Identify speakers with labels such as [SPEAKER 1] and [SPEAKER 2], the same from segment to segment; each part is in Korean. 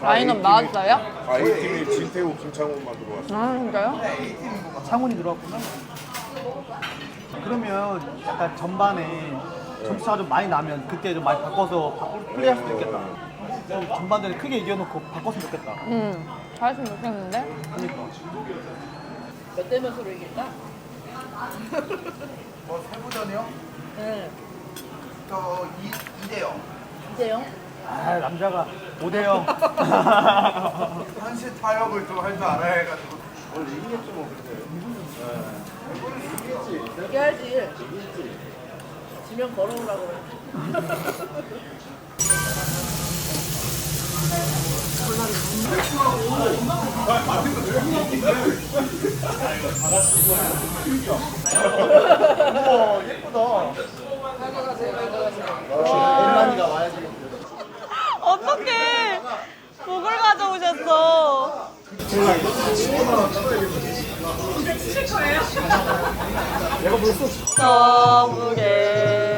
[SPEAKER 1] 라인업 나왔어요?
[SPEAKER 2] 아 A팀이 진태우, 김창훈만 들어왔어.
[SPEAKER 1] 아 진짜요?
[SPEAKER 3] 창훈이 들어왔구나. 그러면 약간 전반에 점수가 좀 많이 나면 그때 좀 많이 바꿔서 바꿀 플레이할 수도 있겠다. 좀 전반전에 크게 이겨놓고 바꿨으면 좋겠다.
[SPEAKER 1] 음 잘했으면 좋겠는데
[SPEAKER 3] 그러니까.
[SPEAKER 4] 몇 대 몇으로 이길까?
[SPEAKER 5] 뭐 세부전이요?
[SPEAKER 4] 응.
[SPEAKER 5] 저 2, 2대0
[SPEAKER 4] 이재영?
[SPEAKER 3] 아 남자가 5대 0.
[SPEAKER 5] 한시 타협을 좀 할 줄 알아야 해가지고
[SPEAKER 2] 오늘 이기겠지 뭐 근데.
[SPEAKER 4] 이겨야지. 지면 걸어오라고.
[SPEAKER 3] 우와 예쁘다. 일만이가 와야지.
[SPEAKER 1] 어떡해. 목을 가져오셨어. 전국의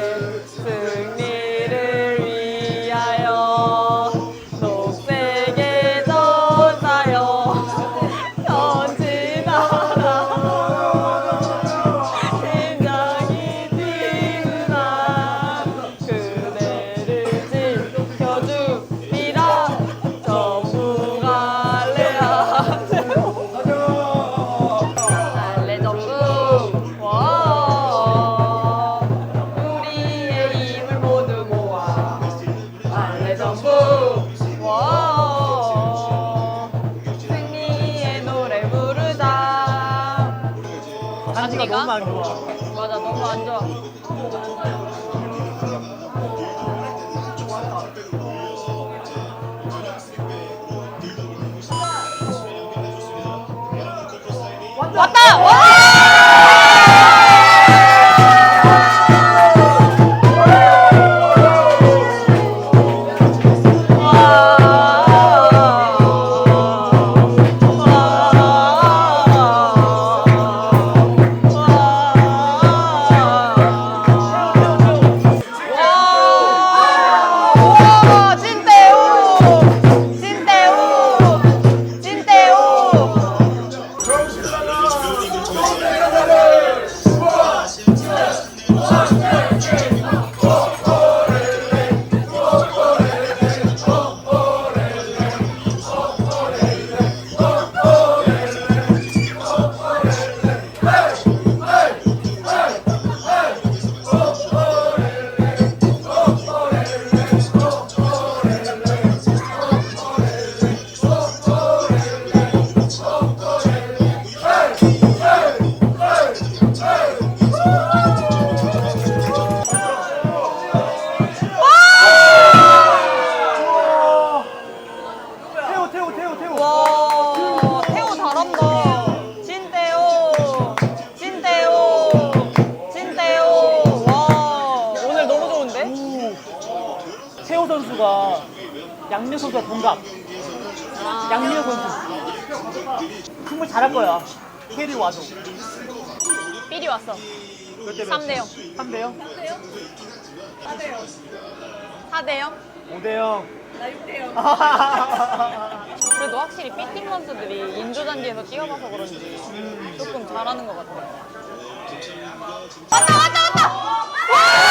[SPEAKER 3] 너무 안 좋아.
[SPEAKER 1] 맞아 너무 안 좋아. 왔다! 와 잘한다. 진태호, 진태호, 진태호. 와, 오늘 너무 좋은데?
[SPEAKER 3] 태우 선수가 양민 선수와 동갑. 양민호 선수. 정말 잘할 거야. 캐리 와도.
[SPEAKER 1] 삘이 왔어.
[SPEAKER 3] 몇대 몇?
[SPEAKER 1] 3대 0.
[SPEAKER 3] 3대 0?
[SPEAKER 1] 4대 0?
[SPEAKER 3] 5대 0.
[SPEAKER 4] 나 6대 0.
[SPEAKER 1] 그래도 확실히 B팀 선수들이 인조잔디에서 뛰어봐서 그런지 조금 잘하는 것 같아. 왔다, 왔다, 왔다!
[SPEAKER 3] 정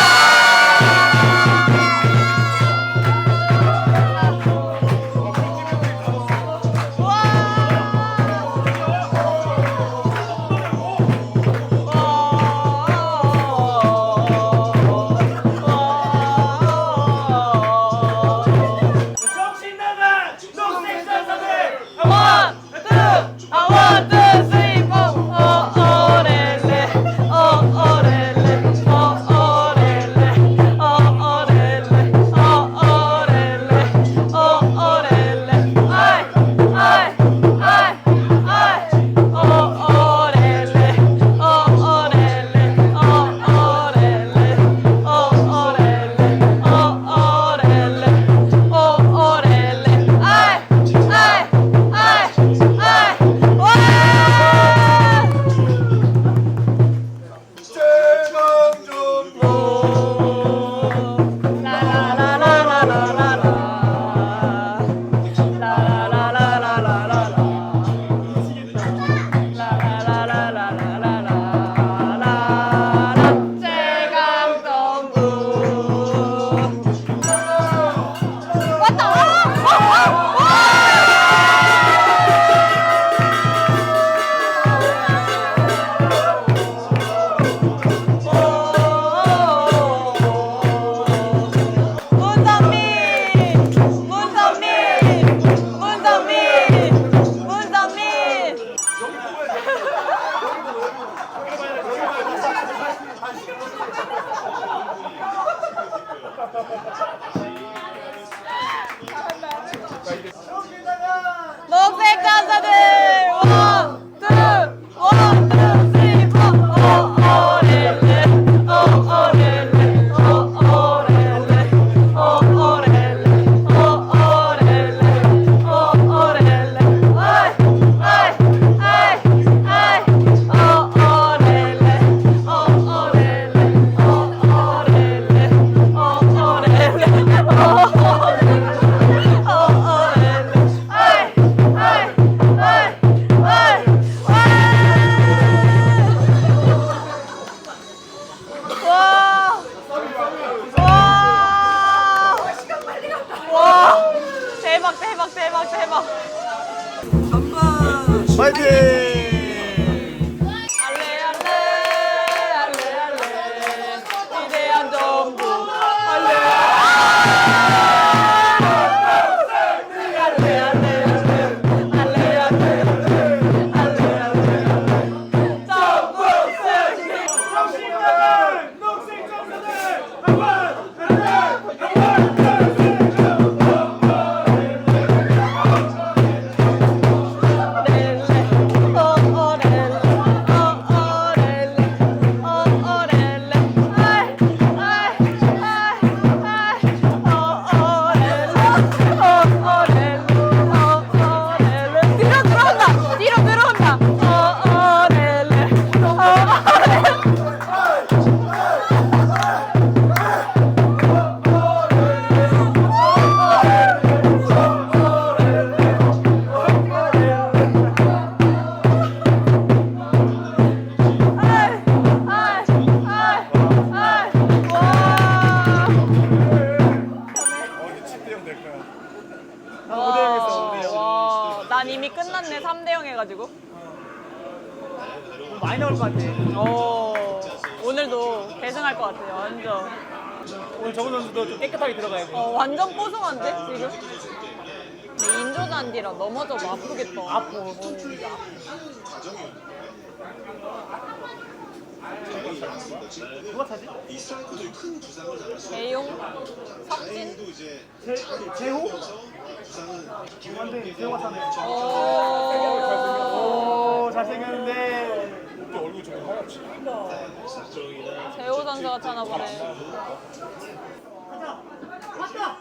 [SPEAKER 1] 이미 끝났네. 3대 0 해가지고.
[SPEAKER 3] 많이 나올 것 같아.
[SPEAKER 1] 오, 오늘도 계승할 것 같아요. 완전.
[SPEAKER 3] 오늘 정은 선수도 좀 깨끗하게 들어가야 돼.
[SPEAKER 1] 어, 완전 뽀송한데, 지금? 근데 인조잔디라 넘어져도 아프겠다.
[SPEAKER 3] 아파.
[SPEAKER 1] 어, 진짜.
[SPEAKER 3] 누가 차지?
[SPEAKER 1] 재용, 석진.
[SPEAKER 3] 재, 재호? 완전 재호가 차네.
[SPEAKER 1] 오,
[SPEAKER 3] 오, 잘생겼는데.
[SPEAKER 2] 얼굴 좀 하얗지.
[SPEAKER 1] 재호 선수가 차나 보네. 유재호,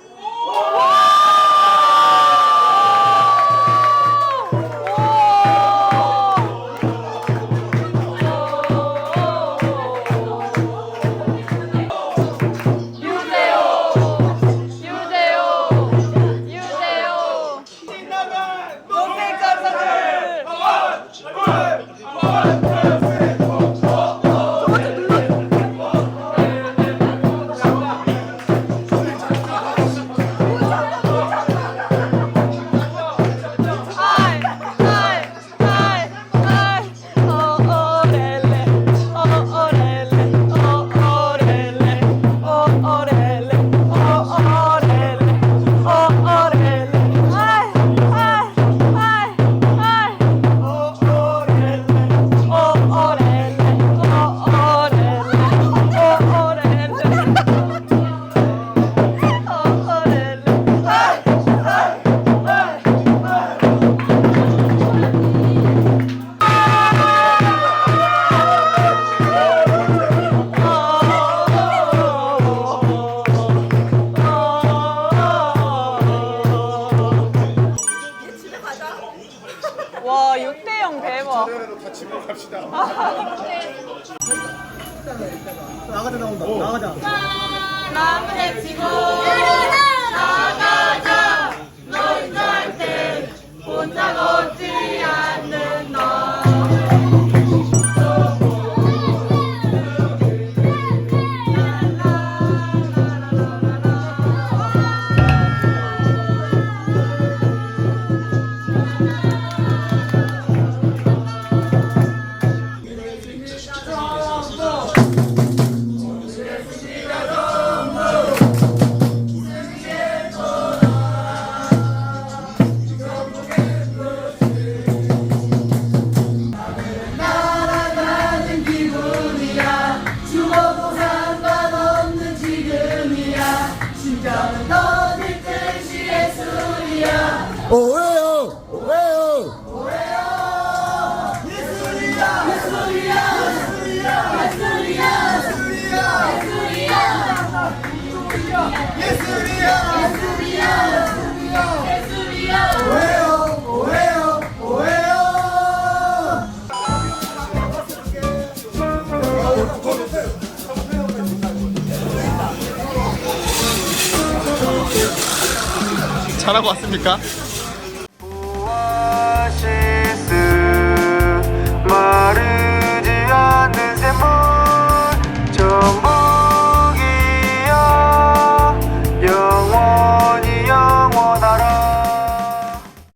[SPEAKER 1] Undago.
[SPEAKER 2] 잘하고 왔습니까?